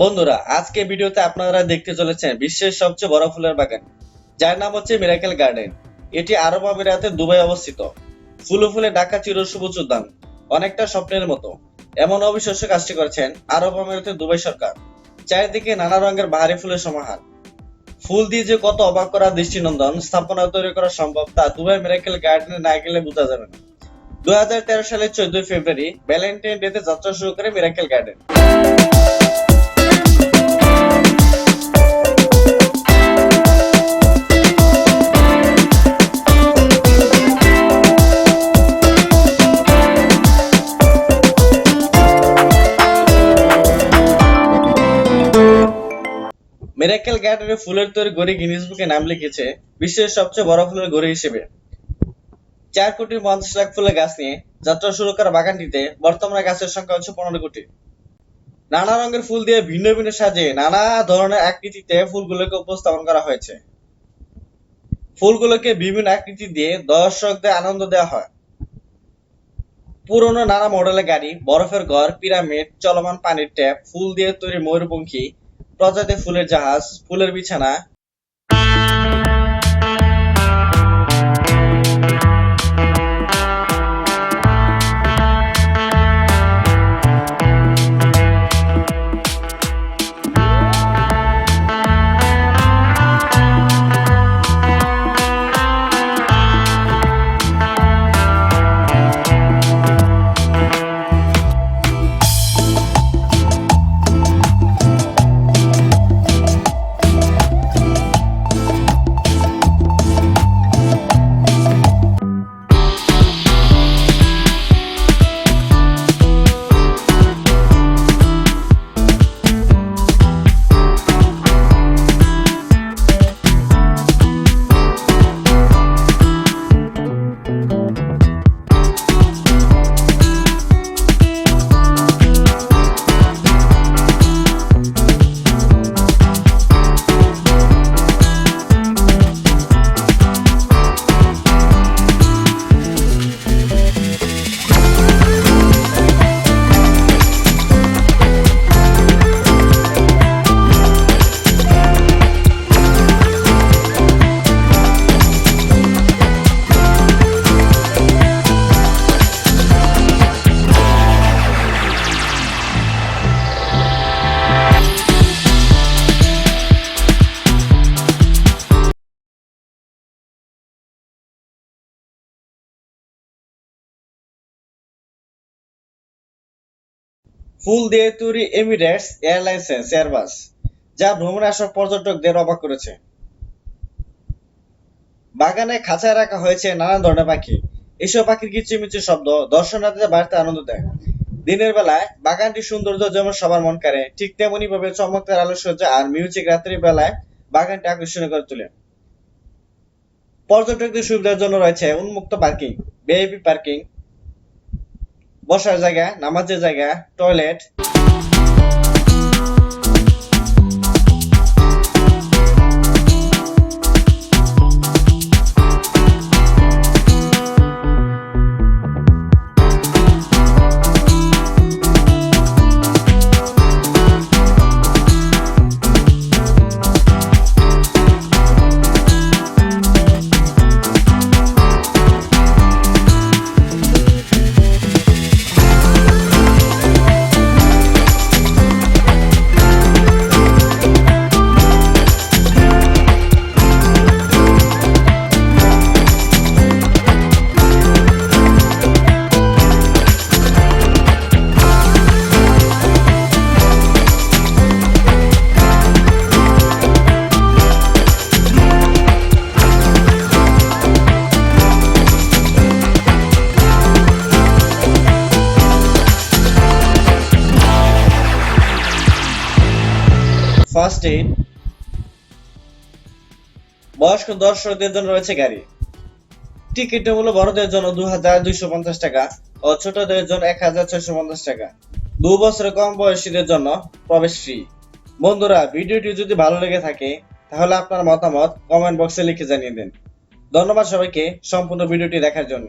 বন্ধুরা আজকে ভিডিওতে আপনারা দেখতে চলেছেন বিশ্বের সবচেয়ে বড় ফুলের বাগান, যার নাম হচ্ছে মিরাকেল গার্ডেন এটি আরব আমিরাতে দুবাই অবস্থিত। ফুলে ফুলে ঢাকা চিরসবুজ উদ্যান, অনেকটা স্বপ্নের মতো। এমন অবিশ্বাস্য কাজটি করেছেন আরব আমিরাতে দুবাই সরকার, চারিদিকে নানা রঙের বাহারি ফুলের সমাহার। ফুল দিয়ে যে কত অবাক করা দৃষ্টিনন্দন স্থাপনা তৈরি করা সম্ভব তা দুবাই মিরাকেল গার্ডেনে না গেলে বোঝা যাবে না। দু সালের চোদ্দই ফেব্রুয়ারি ভ্যালেন্টাইন ডেতে যাত্রা শুরু করে মিরাকেল গার্ডেন মিরাকেল গার্ডেনে ফুলের তৈরি গড়ি গিনিস বুকে নাম লিখেছে বিশ্বের সবচেয়ে বড় ফুলের গড়ি হিসেবে। চার কোটি পঞ্চাশ লাখ ফুলের গাছ নিয়ে যাত্রা শুরু করা বাগানটিতে বর্তমানে গাছের সংখ্যা হচ্ছে পনেরো কোটি। নানা রঙের ফুল দিয়ে ভিন্ন ভিন্ন সাজে নানা ধরনের আকৃতিতে ফুলগুলোকে উপস্থাপন করা হয়েছে। ফুলগুলোকে বিভিন্ন আকৃতি দিয়ে দর্শকদের আনন্দ দেওয়া হয়। পুরনো নানা মডেলের গাড়ি, বরফের ঘর, পিরামিড, চলমান পানির ট্যাপ, ফুল দিয়ে তৈরি ময়ূরপঙ্খী প্রজাতি ফুলের জাহাজ ফুলের বিছানা ফুল দিয়ে তৈরি এমিরেটস এয়ারলাইন্সের এয়ারবাস যা ভ্রমণে আসা পর্যটকদের অবাক করেছে। বাগানে খাঁচায় রাখা হয়েছে নানান ধরনের পাখি। এসব পাখির কিচিমিচি শব্দ দর্শনার্থীদের বাড়িতে আনন্দ দেয়। দিনের বেলায় বাগানটির সৌন্দর্য যেমন সবার মন কাড়ে, ঠিক তেমনি ভাবে চমৎকার আলোকসজ্জা আর মিউজিক রাত্রির বেলায় বাগানটি আকর্ষণীয় করে তোলে। পর্যটকদের সুবিধার জন্য রয়েছে উন্মুক্ত পার্কিং, ভিআইপি পার্কিং বসার জায়গা নামাজের জায়গা টয়লেট ফার্স্ট এইড বয়স্ক দর্শকদের জন্য রয়েছে গাড়ি। টিকিটের মূল্য বড়দের জন্য দু হাজার দুইশো পঞ্চাশ টাকা ও ছোটদের জন্য এক হাজার ছয়শো পঞ্চাশ টাকা। দু বছরের কম বয়সীদের জন্য প্রবেশ ফ্রি বন্ধুরা, ভিডিওটি যদি ভালো লেগে থাকে, তাহলে আপনার মতামত কমেন্ট বক্সে লিখে জানিয়ে দিন। ধন্যবাদ সবাইকে সম্পূর্ণ ভিডিওটি দেখার জন্য।